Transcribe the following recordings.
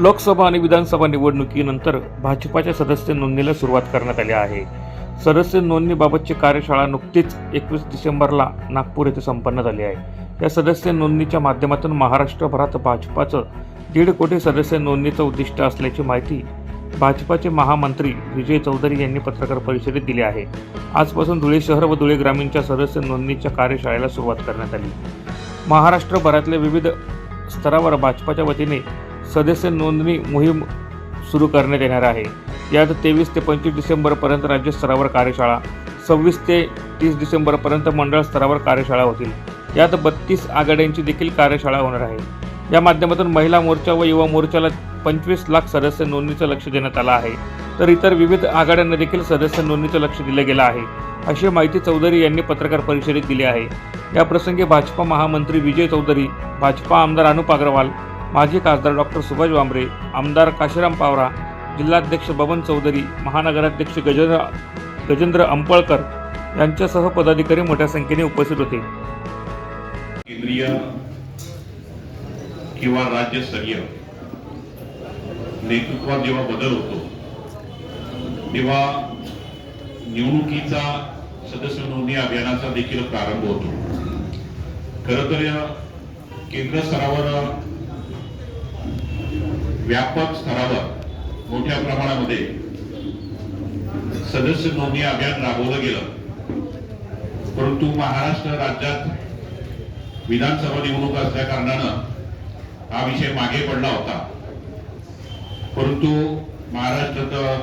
लोकसभा आणि विधानसभा निवडणुकीनंतर भाजपाच्या सदस्य नोंदणीला सुरुवात करण्यात आली आहे. सदस्य नोंदणीबाबतची कार्यशाळा नुकतीच एकवीस डिसेंबरला नागपूर येथे संपन्न झाली आहे. या सदस्य नोंदणीच्या माध्यमातून महाराष्ट्रभरात भाजपाचं दीड कोटी सदस्य नोंदणीचं उद्दिष्ट असल्याची माहिती भाजपाचे महामंत्री विजय चौधरी यांनी पत्रकार परिषदेत दिली आहे. आजपासून धुळे शहर व धुळे ग्रामीणच्या सदस्य नोंदणीच्या कार्यशाळेला सुरुवात करण्यात आली. महाराष्ट्रभरातल्या विविध स्तरावर भाजपाच्या वतीने सदस्य नोंदणी मोहीम सुरू करण्यात येणार आहे. यात तेवीस ते पंचवीस डिसेंबरपर्यंत राज्यस्तरावर कार्यशाळा सव्वीस ते तीस डिसेंबरपर्यंत मंडळ स्तरावर कार्यशाळा होतील. यात बत्तीस आघाड्यांची देखील कार्यशाळा होणार आहे. या माध्यमातून महिला मोर्चा व युवा मोर्चाला पंचवीस लाख सदस्य नोंदणीचं लक्ष देण्यात आलं आहे. तर इतर विविध आघाड्यांना देखील सदस्य नोंदणीचं लक्ष दिलं गेलं आहे. अशी माहिती चौधरी यांनी पत्रकार परिषदेत दिली आहे. या प्रसंगी भाजपा महामंत्री विजय चौधरी भाजपा आमदार अनुप अग्रवाल माजी खासदार डॉक्टर सुभाष वांबरे आमदार काशीराम पावरा जिल्हाध्यक्ष बबन चौधरी महानगराध्यक्ष गजेंद्र गजेंद्र अंपळकर यांच्यासह पदाधिकारी मोठ्या संख्येने उपस्थित होते. केंद्रीय किंवा राज्यस्तरीय नेतृत्वात जेव्हा बदल होतो तेव्हा निवडणुकीचा सदस्य नोंदणी अभियानाचा देखील प्रारंभ होतो. खर तर केंद्र स्तरावर व्यापक स्तरावर मोठ्या प्रमाणामध्ये सदस्य नोंदणी अभियान राबवलं गेलं. परंतु महाराष्ट्र राज्यात विधानसभा निवडणूक असल्या कारणानं हा विषय मागे पडला होता. परंतु महाराष्ट्रात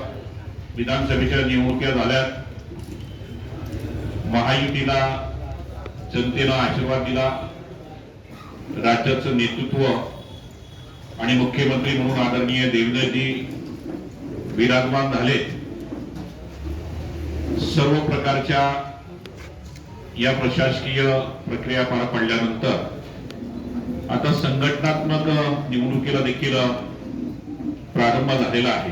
विधानसभेच्या निवडणुका झाल्यात. महायुतीला जनतेनं आशीर्वाद दिला. राज्याचं नेतृत्व आणि मुख्यमंत्री म्हणून आदरणीय देवेंद्रजी विराजमान झाले. सर्व प्रकारच्या या प्रशासकीय प्रक्रिया पार पडल्यानंतर आता संघटनात्मक निवडणुकीला देखील प्रारंभ झालेला आहे.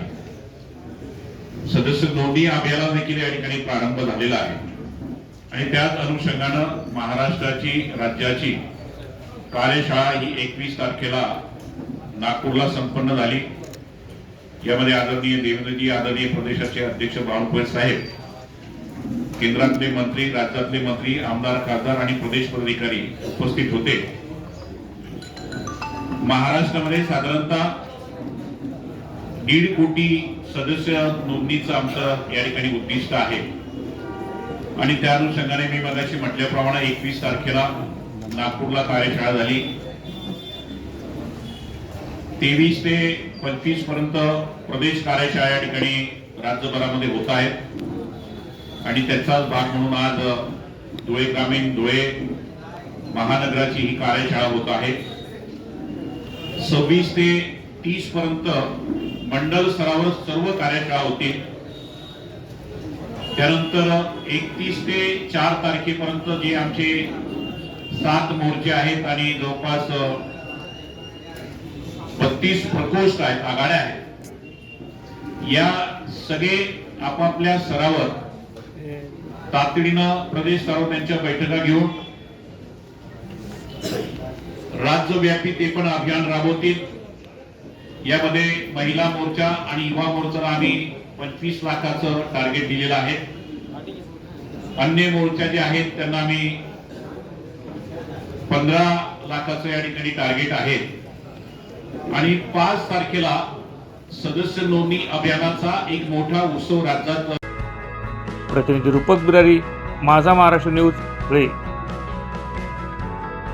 सदस्य नोंदणी अभियानाला देखील या ठिकाणी प्रारंभ झालेला आहे. आणि त्याच अनुषंगानं महाराष्ट्राची राज्याची कार्यशाळा ही एकवीस तारखेला नागपूरला संपन्न झाली. यामध्ये आदरणीय देवेंद्रजी आदरणीय प्रदेशाचे अध्यक्ष बावनकुळे साहेब केंद्रातले मंत्री राज्यातले मंत्री आमदार खासदार आणि प्रदेश पदाधिकारी उपस्थित होते. महाराष्ट्रामध्ये साधारणतः दीड कोटी सदस्य नोंदणीचं आमचं या ठिकाणी उद्दिष्ट आहे. आणि त्या अनुषंगाने मी मगाशी म्हटल्याप्रमाणे एकवीस तारखेला नागपूरला कार्यशाळा झाली. तेवीस ते पंचवीसपर्यंत प्रदेश कार्यशाळा या ठिकाणी राज्यभरामध्ये होत आहेत. आणि त्याचाच भाग म्हणून आज धुळे ग्रामीण धुळे महानगराची ही कार्यशाळा होत आहे. सव्वीस ते तीस पर्यंत मंडल स्तरावर सर्व कार्यशाळा होतील. त्यानंतर एकतीस ते चार तारखेपर्यंत जे आमचे सात मोर्चे आहेत आणि जवळपास बत्तीस प्रकोष्ठ आहेत आघाड्या आहेत. या सगळे आपापल्या स्तरावर तातडीनं प्रदेश स्तरावर त्यांच्या बैठका घेऊन राज्यव्यापी ते पण अभियान राबवतील. यामध्ये महिला मोर्चा आणि युवा मोर्चाला आम्ही पंचवीस लाखाचं टार्गेट दिलेलं आहे. अन्य मोर्चा जे आहेत त्यांना आम्ही पंधरा लाखाचं या ठिकाणी टार्गेट आहे. आणि पाच तारखेला सदस्य नोंदणी अभियानाचा एक मोठा उत्सव राज्यात प्रतिनिधी रूपक बिरारी माझा महाराष्ट्र न्यूज धुळे